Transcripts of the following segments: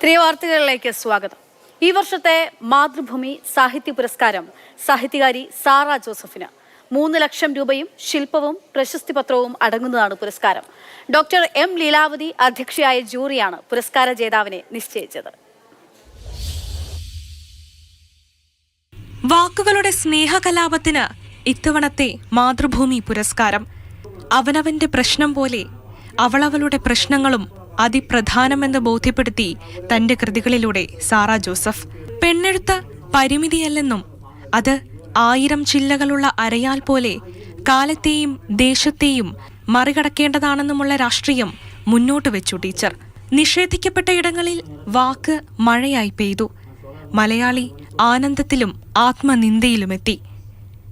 പ്രിയ വാർത്തകളിലേക്ക് സ്വാഗതം. ഈ വർഷത്തെ മാതൃഭൂമി സാഹിത്യ പുരസ്കാരം സാഹിത്യകാരി സാറ ജോസഫിന്. മൂന്ന് ലക്ഷം രൂപയും ശില്പവും പ്രശസ്തി പത്രവും അടങ്ങുന്നതാണ് പുരസ്കാരം. ഡോക്ടർ എം ലീലാവതി അധ്യക്ഷയായ ജൂറിയാണ് പുരസ്കാര ജേതാവിനെ നിശ്ചയിച്ചത്. വാക്കുകളുടെ സ്നേഹകലാപത്തിന് ഇത്തവണത്തെ മാതൃഭൂമി പുരസ്കാരം അവനവന്റെ പ്രശ്നം പോലെ അവളവളുടെ പ്രശ്നങ്ങളും അതിപ്രധാനമെന്ന് ബോധ്യപ്പെടുത്തി തന്റെ കൃതികളിലൂടെ സാറ ജോസഫ്. പെണ്ണെഴുത്ത് പരിമിതിയല്ലെന്നും അത് ആയിരം ചില്ലകളുള്ള അരയാൽ പോലെ കാലത്തെയും ദേശത്തെയും മറികടക്കേണ്ടതാണെന്നുമുള്ള രാഷ്ട്രീയം മുന്നോട്ട് വെച്ചു ടീച്ചർ. നിഷേധിക്കപ്പെട്ട ഇടങ്ങളിൽ വാക്ക് മഴയായി പെയ്തു. മലയാളി ആനന്ദത്തിലും ആത്മനിന്ദയിലുമെത്തി.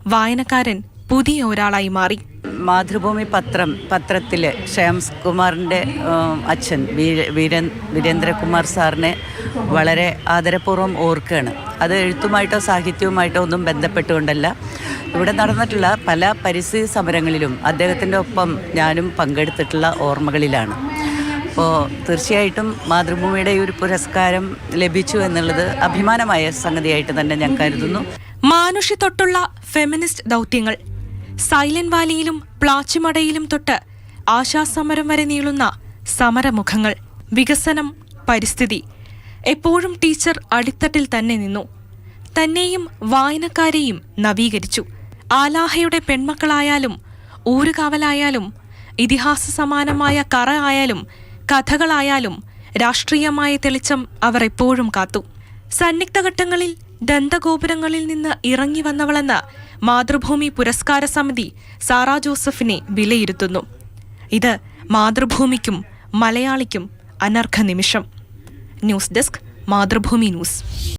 വായനക്കാരൻ പുതിയ ഒരാളായി മാറി. മാതൃഭൂമി പത്രം പത്രത്തിൽ ശ്രേംസ് കുമാറിന്റെ അച്ഛൻ വീര- വീരൻ വീരേന്ദ്രകുമാർ സാറിനെ വളരെ ആദരപൂർവം ഓർക്കുകയാണ്. അത് എഴുത്തുമായിട്ടോ സാഹിത്യവുമായിട്ടോ ഒന്നും ബന്ധപ്പെട്ടുകൊണ്ടല്ല. ഇവിടെ നടന്നിട്ടുള്ള പല പരിസ്ഥിതി സമരങ്ങളിലും അദ്ദേഹത്തിന്റെ ഒപ്പം ഞാനും പങ്കെടുത്തിട്ടുള്ള ഓർമ്മകളിലാണ്. അപ്പോൾ തീർച്ചയായിട്ടും മാതൃഭൂമിയുടെ ഈ ഒരു പുരസ്കാരം ലഭിച്ചു എന്നുള്ളത് അഭിമാനമായ സംഗതിയായിട്ട് തന്നെ ഞാൻ കരുതുന്നു. മാനുഷ്യത്തൊട്ടുള്ള ഫെമിനിസ്റ്റ് ദൗത്യങ്ങൾ സൈലന്റ് വാലിയിലും പ്ലാച്ചിമടയിലും തൊട്ട് ആശാസമരം വരെ നീളുന്ന സമരമുഖങ്ങൾ വികസനം പരിസ്ഥിതി. എപ്പോഴും ടീച്ചർ അടിത്തട്ടിൽ തന്നെ നിന്നു. തന്നെയും വായനക്കാരെയും നവീകരിച്ചു. ആലാഹയുടെ പെൺമക്കളായാലും ഊരുകാവലായാലും ഇതിഹാസ സമാനമായ കറ ആയാലും കഥകളായാലും രാഷ്ട്രീയമായ തെളിച്ചം അവർ എപ്പോഴും കാത്തു. സന്നിഗ്ധ ഘട്ടങ്ങളിൽ ദന്തഗോപുരങ്ങളിൽ നിന്ന് ഇറങ്ങി വന്നവളെന്ന് മാതൃഭൂമി പുരസ്കാര സമിതി സാറാ ജോസഫിനെ വിലയിരുത്തുന്നു. ഇത് മാതൃഭൂമിക്കും മലയാളിക്കും അനർഘ നിമിഷം. News desk Mathrubhumi news.